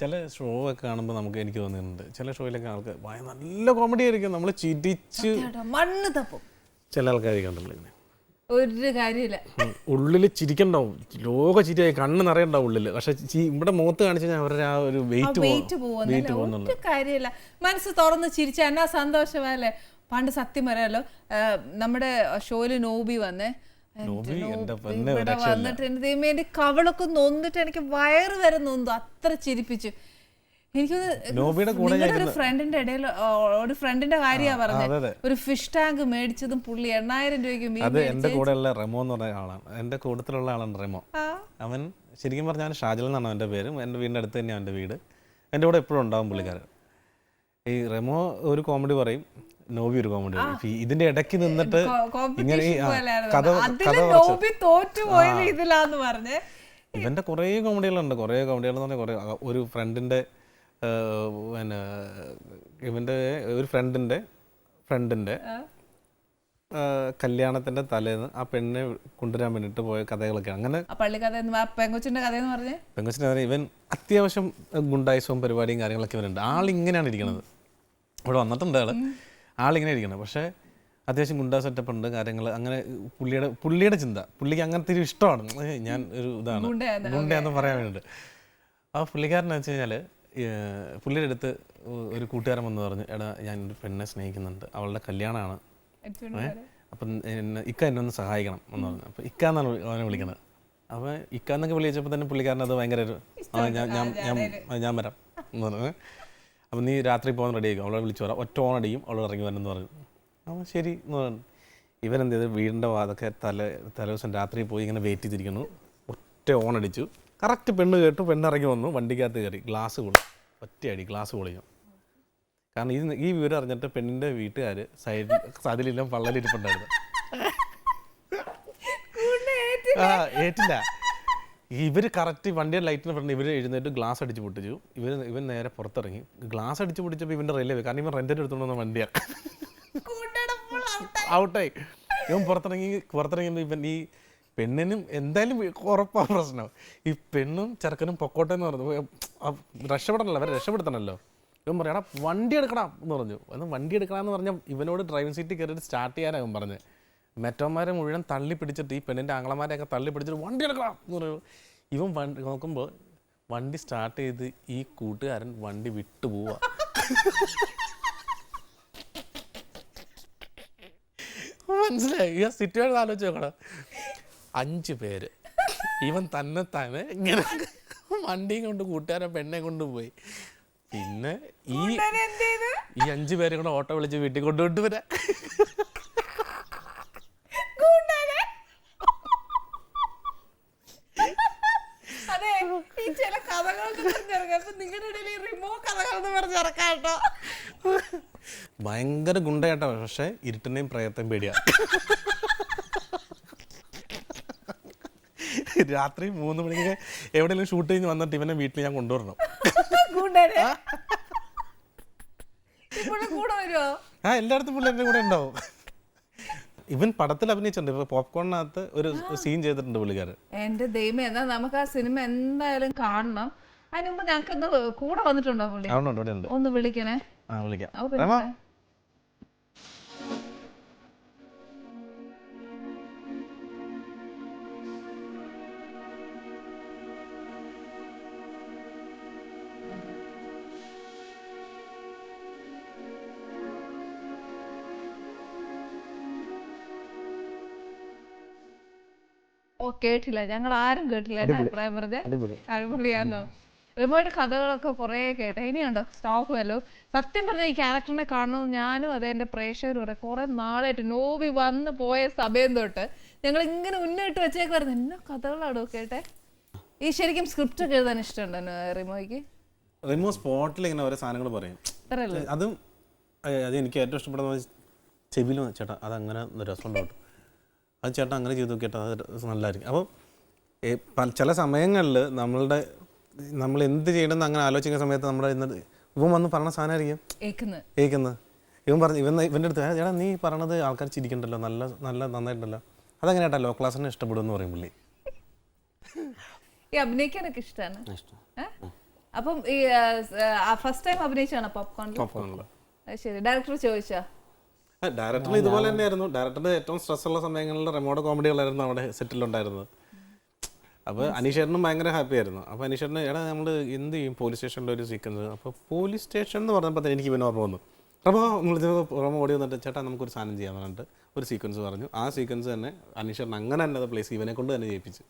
ചില ഷോ ഒക്കെ കാണുമ്പോൾ നമുക്ക് എനിക്ക് തോന്നിയിട്ടുണ്ട്. ചില ഷോയിലൊക്കെ ആൾക്ക് നല്ല കോമഡി ആയിരിക്കും. നമ്മൾ ചിരിച്ച് മണ്ണ് തപ്പും. ചില ആൾക്കാർ കണ്ടല്ലോ ഇങ്ങനെ? ഒരു കാര്യമില്ല. ഉള്ളിൽ ചിരിക്കണ്ടാവും. ലോക ചിരിയായി കണ്ണ് നിറയണ്ടാവും ഉള്ളിൽ പക്ഷെ ഇവിടെ മുഖത്ത് കാണിച്ചു കഴിഞ്ഞാൽ അവരുടെ ആ ഒരു വെയിറ്റ് വെയിറ്റ് വെയിറ്റ് പോകുന്നില്ല കാര്യമില്ല. മനസ്സ് തുറന്ന് ചിരിച്ച എന്നാ സന്തോഷമല്ലേ പണ്ട് സത്യം പറയാലോ നമ്മുടെ ഷോയിൽ നോബി വന്നേ. ഇവിടെ. വന്നിട്ട് എന്റെ ദൈവമേ എന്റെ കവളൊക്കെ നൊന്നിട്ട് എനിക്ക് വയറ് വരെ നൊന്തു അത്ര ചിരിപ്പിച്ചു. എനിക്ക് ഒരു ഫ്രണ്ടിന്റെ ഇടയിൽ ഒരു ഫ്രണ്ടിന്റെ കാര്യമാ പറഞ്ഞത്. ഒരു ഫിഷ് ടാങ്ക് മേടിച്ചതും പുള്ളി എണ്ണായിരം രൂപയ്ക്ക് അത് എന്റെ കൂടെയുള്ള റെമോ എന്ന് പറഞ്ഞ ആളാണ്. എന്റെ കൂട്ടത്തിലുള്ള ആളാണ് റെമോ. അവൻ ശരിക്കും പറഞ്ഞാൽ ഷാജൽ എന്നാണ് അവന്റെ പേര്. എന്റെ വീടിന്റെ അടുത്ത് തന്നെയാണ് അവന്റെ വീട്. എന്റെ കൂടെ എപ്പോഴും ഉണ്ടാവും പുള്ളിക്കാരൻ. ഈ റെമോ ഒരു കോമഡി പറയും നോബി ഒരു കോമഡി പറയും. ഇതിന്റെ ഇടയ്ക്ക് നിന്നിട്ട് ഇങ്ങനെ കഥ കഥ ഇവന്റെ കുറേ കോമഡികളുണ്ട് കുറേ കോമഡികൾ എന്ന് പറഞ്ഞാൽ കുറേ ഒരു ഫ്രണ്ടിന്റെ പിന്നെ ഇവന്റെ ഒരു ഫ്രണ്ടിന്റെ ഫ്രണ്ടിന്റെ കല്യാണത്തിന്റെ തലേന്ന് ആ പെണ്ണിനെ കൊണ്ടുവരാൻ വേണ്ടിട്ട് പോയ കഥകളൊക്കെ അങ്ങനെ പെങ്കൊച്ചിന്റെ കഥ എന്ന് പറഞ്ഞേ? ഇവൻ അത്യാവശ്യം ഗുണ്ടായുസവും പരിപാടിയും കാര്യങ്ങളൊക്കെ വരുന്നുണ്ട് ആളിങ്ങനെയാണ് ഇരിക്കുന്നത് ഇവിടെ വന്നിട്ടുണ്ട് ആൾ. ആളിങ്ങനെ ഇരിക്കുന്നത് പക്ഷേ അത്യാവശ്യം ഗുണ്ടാ സെറ്റപ്പ് ഉണ്ട് കാര്യങ്ങൾ അങ്ങനെ പുള്ളിയുടെ പുള്ളിയുടെ ചിന്ത. പുള്ളിക്ക് അങ്ങനത്തെ ഒരു ഇഷ്ടമാണ്. ഞാൻ ഒരു ഇതാണ്. ഗുണ്ടയെന്ന് പറയാൻ വേണ്ടിയിട്ട്. ആ പുള്ളിക്കാരൻ വെച്ച് കഴിഞ്ഞാൽ പുള്ളിയുടെ അടുത്ത് ഒരു കൂട്ടുകാരൻ വന്ന് പറഞ്ഞു എടാ ഞാൻ ഒരു പെണ്ണെ സ്നേഹിക്കുന്നുണ്ട്. അവളുടെ കല്യാണമാണ്. അപ്പം എന്നെ ഇക്ക എന്നെ ഒന്ന് സഹായിക്കണം എന്ന് പറഞ്ഞു. അപ്പം ഇക്ക എന്നാണ് അവനെ വിളിക്കുന്നത് അപ്പോൾ ഇക്കാന്നൊക്കെ വിളിച്ചപ്പോൾ തന്നെ പുള്ളിക്കാരൻ അത് ഭയങ്കര ഒരു ആ ഞാൻ ഞാൻ ഞാൻ വരാം എന്ന് പറഞ്ഞു. അപ്പം നീ രാത്രി പോകാൻ റെഡി ആയിക്കും? അവളെ വിളിച്ചു പറയാം ഒറ്റ ഓൺ അടിയും അവൾ ഇറങ്ങി വരണം എന്ന് പറഞ്ഞു. അപ്പോൾ ശരി എന്ന് പറഞ്ഞു. ഇവൻ എന്ത് വീടിന്റെ വീടിന്റെ വാതൊക്കെ തല തലേ ദിവസം രാത്രി പോയി ഇങ്ങനെ വെയിറ്റ് ചെയ്തിരിക്കുന്നു. ഒറ്റ ഓൺ അടിച്ചു. കറക്റ്റ് പെണ്ണ് കേട്ടു. പെണ്ണ് ഇറങ്ങി വന്നു. വണ്ടിക്കകത്ത് കയറി. ഗ്ലാസ് പൊളി ഒറ്റയടി ഗ്ലാസ് പൊളിഞ്ഞു. കാരണം ഈ ഈ വിവരം അറിഞ്ഞിട്ട് പെണ്ണിന്റെ വീട്ടുകാർ സൈഡിൽ അതിലെല്ലാം പള്ളലിരിപ്പുണ്ടായിരുന്നു. ആ ഏറ്റില്ല ഇവർ കറക്റ്റ് വണ്ടിയുടെ ലൈറ്റിന് ഫ്രണ്ട് ഇവർ എഴുന്നേറ്റ് ഗ്ലാസ് അടിച്ച് പൊട്ടിച്ചു. ഇവർ ഇവൻ നേരെ പുറത്തിറങ്ങി. ഗ്ലാസ് അടിച്ച് പൊട്ടിച്ചപ്പോൾ ഇവന്റെ റെയിലേ കാരണം ഇവൻ റെന്റിന് എടുത്തോണ്ട് വന്ന വണ്ടിയാണ്. ഔട്ടായി ഇവൻ പുറത്തിറങ്ങി പുറത്തിറങ്ങിയപ്പോൾ ഇവൻ ഈ പെണ്ണിനും എന്തായാലും ഉറപ്പാ പ്രശ്നം. ഈ പെണ്ണും ചെറുക്കനും പൊക്കോട്ടെ എന്ന് പറഞ്ഞു. രക്ഷപ്പെടണല്ലോ അവരെ രക്ഷപ്പെടുത്തണമല്ലോ ഇവൻ പറയാം എടാ വണ്ടി എടുക്കണം എന്ന് പറഞ്ഞു. അന്ന് വണ്ടി എടുക്കണമെന്ന് പറഞ്ഞാൽ ഇവനോട് ഡ്രൈവിംഗ് സീറ്റ് കയറിയിട്ട് സ്റ്റാർട്ട് ചെയ്യാനാണ് ഇവൻ പറഞ്ഞത് മെറ്റോമാരെ മുഴുവൻ തള്ളി പിടിച്ചിട്ട് ഈ പെണ്ണിന്റെ ആങ്ങളമാരെയൊക്കെ തള്ളി പിടിച്ചിട്ട് വണ്ടി എടുക്കണം എന്ന് പറയുമ്പോൾ ഇവൻ വണ്ടി നോക്കുമ്പോൾ വണ്ടി സ്റ്റാർട്ട് ചെയ്ത് ഈ കൂട്ടുകാരൻ വണ്ടി വിട്ടു പോവാ. മനസ്സിലായി? ഈ സിറ്റുവേഷൻ ആലോചിച്ച് നോക്കണം? അഞ്ച് പേര്. ഇവൻ തന്നെ തന്നെ ഇങ്ങനെ വണ്ടിയും കൊണ്ട് കൂട്ടുകാരൻ പെണ്ണെ കൊണ്ടുപോയി പിന്നെ ഈ? ഈ അഞ്ചു പേരും കൂടെ ഓട്ടോ വിളിച്ച് വീട്ടിൽ കൊണ്ടുപോയിട്ട് വരാം കൂട്ടുകാരെ. അതെ ഈ ചില കഥകളൊക്കെ പറഞ്ഞിറക്കാം അപ്പൊ നിങ്ങളുടെ ഇടയിൽ ഈ റിമോ കഥകളെന്ന് പറഞ്ഞിറക്കാം കേട്ടോ ഭയങ്കര ഗുണ്ടയാട്ടോ പക്ഷെ ഇരുട്ടിനെയും പ്രയത്നം പേടിയാ. രാത്രി മൂന്ന് മണിക്ക് എവിടെയെങ്കിലും ഷൂട്ട് കഴിഞ്ഞ് വന്നിട്ട് ഇവനെ വീട്ടിൽ ഞാൻ കൊണ്ടുവരണം. ആ? എല്ലായിടത്തും പുള്ളി എന്റെ കൂടെ ഉണ്ടാവും. ഇവൻ പടത്തിൽ അഭിനയിച്ചിട്ടുണ്ട്. ഇപ്പൊ പോപ്കോണിനകത്ത് ഒരു സീൻ ചെയ്തിട്ടുണ്ട് പുള്ളിക്കാരൻ. എന്റെ ദൈവം എന്നാ നമുക്ക് ആ സിനിമ എന്തായാലും കാണണം. അതിന് മുമ്പ് ഞങ്ങൾക്ക് ഒന്ന് കൂടെ വന്നിട്ടുണ്ടോ പുള്ളി? ഒന്ന് വിളിക്കണേ. ആ വിളിക്കാം. ഓ, കേട്ടില്ല. ഞങ്ങൾ ആരും കേട്ടില്ല അഭിപ്രായം പറഞ്ഞ അടിപൊളിയാന്നോ? റിമോയുടെ കഥകളൊക്കെ കുറേ കേട്ടെ. ഇനിയുണ്ടോ സ്റ്റോക്ക് വല്ലോ. സത്യം പറഞ്ഞ ഈ ക്യാരക്ടറിനെ കാണുന്നത് ഞാനും അതെ എന്റെ പ്രേക്ഷകരും കൂടെ കുറേ നാളായിട്ട് നോബി വന്ന് പോയ സമയം തൊട്ട് ഞങ്ങൾ ഇങ്ങനെ ഉന്നയിട്ട് വെച്ചേക്കുമായിരുന്നു എന്നാ കഥകളാണോ കേട്ടെ? ഈ ശരിക്കും സ്ക്രിപ്റ്റ് ഒക്കെ എഴുതാൻ ഇഷ്ടമുണ്ടോ റിമോയ്ക്ക്? റിമോ സ്പോട്ടിൽ ഇങ്ങനെ ഓരോ സാധനങ്ങൾ പറയും. അതും അത് എനിക്ക് ഏറ്റവും ഇഷ്ടപ്പെടുന്ന ചെവിൽ ചേട്ടാ അത് അങ്ങനെ രസം കേട്ടോ? അത് ചേട്ടാ അങ്ങനെ ചെയ്തു നോക്കിയിട്ട് അത് നല്ലതായിരിക്കും അപ്പോൾ പല- ചില സമയങ്ങളിൽ നമ്മളുടെ നമ്മൾ എന്ത് ചെയ്യണമെന്ന് അങ്ങനെ ആലോചിക്കുന്ന സമയത്ത് നമ്മുടെ ഇന്ന് ഇവൻ വന്ന് പറഞ്ഞ സാധനമായിരിക്കും ഏക്കുന്നത് കേൾക്കുന്നത് ഇവൻ പറഞ്ഞു ഇവൻ ഇവന്റെ അടുത്ത് "ഏ, ചേട്ടാ നീ പറഞ്ഞത് ആൾക്കാർ ചിരിക്കണ്ടല്ലോ നല്ല നല്ല നന്നായിട്ടുണ്ടല്ലോ അതെങ്ങനെയാട്ടാ ലോ ക്ലാസ്സിനെ ഇഷ്ടപ്പെടും എന്ന് പറയും പുള്ളി. ഈ അഭിനയിക്കാനൊക്കെ ഇഷ്ടമാണ് അപ്പം ഈ ഫസ്റ്റ് ടൈം അഭിനയിച്ചാണ് പോപ്കോൺ ശരി. ഡയറക്ടർ ചോദിച്ചാ? ഡയറക്ടർ ഇതുപോലെ തന്നെയായിരുന്നു. ഡയറക്ടറിന്റെ ഏറ്റവും സ്ട്രെസ് ഉള്ള സമയങ്ങളിൽ റിമോട്ട് കോമഡികളായിരുന്നു അവിടെ സെറ്റിലുണ്ടായിരുന്നത്. അപ്പോൾ അനീഷേട്ടനും ഭയങ്കര ഹാപ്പി ആയിരുന്നു. അപ്പോൾ അനീഷേട്ടന് എടാ നമ്മൾ എന്ത് ചെയ്യും? പോലീസ് സ്റ്റേഷനിലെ ഒരു സീക്വൻസ് അപ്പോൾ പോലീസ് സ്റ്റേഷൻ എന്ന് പറഞ്ഞപ്പോൾ എനിക്ക് പിന്നെ ഓർമ്മ വന്നു. നമ്മൾ റോമ ഓടി വന്നിട്ട് ചേട്ടാ നമുക്കൊരു സാധനം ചെയ്യാൻ പറഞ്ഞിട്ട് ഒരു സീക്വൻസ് പറഞ്ഞു. ആ സീക്വൻസ് തന്നെ അനീഷേട്ടൻ അങ്ങനെ തന്നെ പ്ലേസ് ഇവനെ കൊണ്ട് തന്നെ ചെയ്യിപ്പിച്ചു